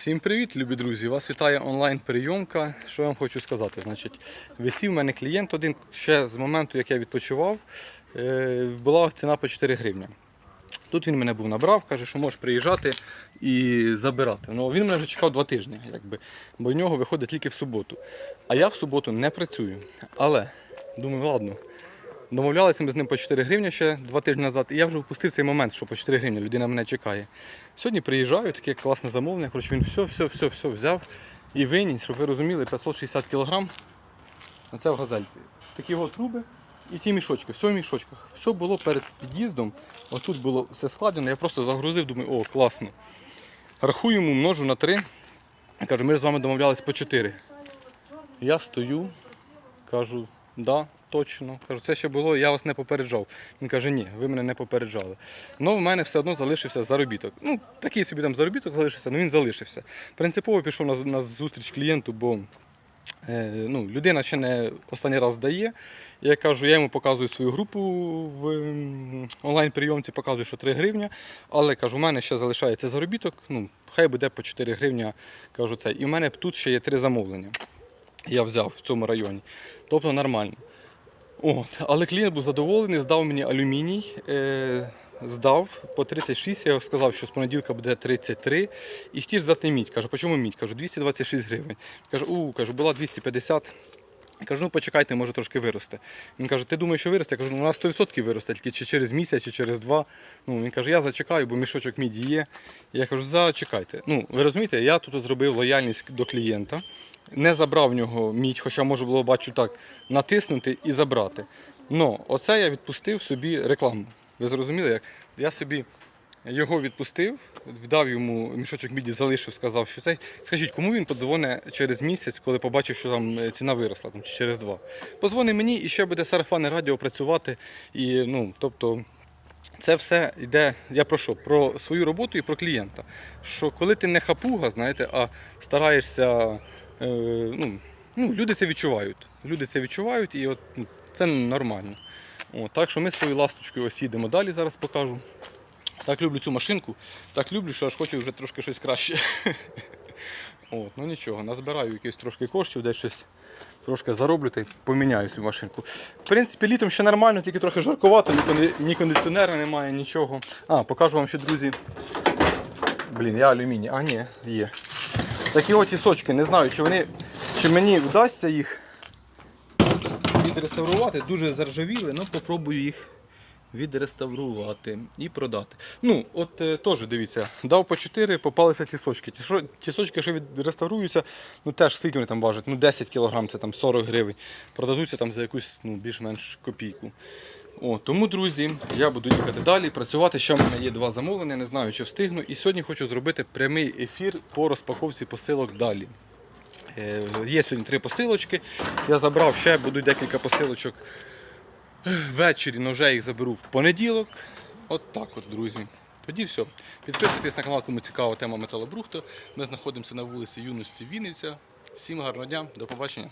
Всім привіт, любі друзі! Вас вітає онлайн-прийомка. Що я вам хочу сказати? Значить, висів у мене клієнт один ще з моменту, як я відпочивав, е, була ціна по 4 гривні. Тут він мене був набрав, каже, що можеш приїжджати і забирати. Ну, він мене вже чекав два тижні, якби, бо в нього виходить тільки в суботу. А я в суботу не працюю. Але думаю, ладно. Домовлялися ми з ним по 4 гривні ще два тижні назад, і я вже впустив цей момент, що по 4 гривні людина мене чекає. Сьогодні приїжджаю, таке класне замовлення. Коротше, він все, все, все, все взяв і виніс, щоб ви розуміли, 560 кг. Оце в газельці. Такі от труби і ті мішочки, все в мішочках. Все було перед під'їздом. Отут було все складено, я просто загрузив, думаю, о, класно. Рахую йому, множу на 3. Кажу, ми ж з вами домовлялись по 4. Я стою, кажу, да, точно. Кажу, це ще було, я вас не попереджав. Він каже, ні, ви мене не попереджали. Ну, в мене все одно залишився заробіток. Ну, такий собі там заробіток залишився, але він залишився. Принципово пішов на, на зустріч клієнту, бо е, ну, людина ще не останній раз здає. Я кажу, я йому показую свою групу в онлайн-прийомці, показую, що 3 гривні. Але кажу, у мене ще залишається заробіток, ну, хай буде по 4 гривні. Кажу це. І в мене тут ще є три замовлення. Я взяв в цьому районі. Тобто нормально. От. Але клієнт був задоволений, здав мені алюміній. Е, здав по 36, я сказав, що з понеділка буде 33. І хотів здати мідь. Кажу, чому мідь? Кажу, 226 гривень. Кажу, у, кажу, була 250. Я Кажу, ну почекайте, може трошки виросте. Він каже, ти думаєш, що виросте? Я кажу, ну у нас 100% виросте, тільки чи через місяць, чи через два. Ну, він каже, я зачекаю, бо мішочок міді є. Я кажу, зачекайте. Ну, ви розумієте, я тут зробив лояльність до клієнта, не забрав в нього мідь, хоча можна було бачу так, натиснути і забрати. Ну, оце я відпустив собі рекламу. Ви зрозуміли, як? Я собі його відпустив, віддав йому мішочок міді, залишив, сказав, що цей. Скажіть, кому він подзвонить через місяць, коли побачив, що там е, ціна виросла, там, чи через два. Позвони мені і ще буде сарафанне радіо працювати. І, ну, тобто, це все йде, я про що? Про свою роботу і про клієнта. Що коли ти не хапуга, знаєте, а стараєшся, е, ну, ну, люди це відчувають. Люди це відчувають і от, ну, це нормально. От, так що ми своєю ласточкою ось далі, зараз покажу. Так люблю цю машинку, так люблю, що аж хочу вже трошки щось краще. От, ну нічого, назбираю якихось трошки коштів, десь щось трошки зароблю та й поміняю цю машинку. В принципі, літом ще нормально, тільки трохи жаркувато, ні, кондиціонера немає, нічого. А, покажу вам ще, друзі. Блін, я алюміній. А, ні, є. Такі от тісочки, не знаю, чи вони, чи мені вдасться їх відреставрувати. Дуже заржавіли, ну попробую їх відреставрувати і продати. Ну, от е, теж дивіться, дав по 4, попалися тісочки. Тісо- Тісочки, що відреставруються, ну теж скільки вони там важать? Ну 10 кг, це там 40 гривень. Продадуться там за якусь ну, більш-менш копійку. О, тому, друзі, я буду їхати далі, працювати. Ще в мене є два замовлення, не знаю, чи встигну. І сьогодні хочу зробити прямий ефір по розпаковці посилок далі. Е, Є сьогодні три посилочки. Я забрав ще, будуть декілька посилочок ввечері, ножей їх заберу в понеділок. От так от, друзі. Тоді все. Підписуйтесь на канал, кому цікава тема металобрухту. Ми знаходимося на вулиці Юності Вінниця. Всім гарного дня, до побачення.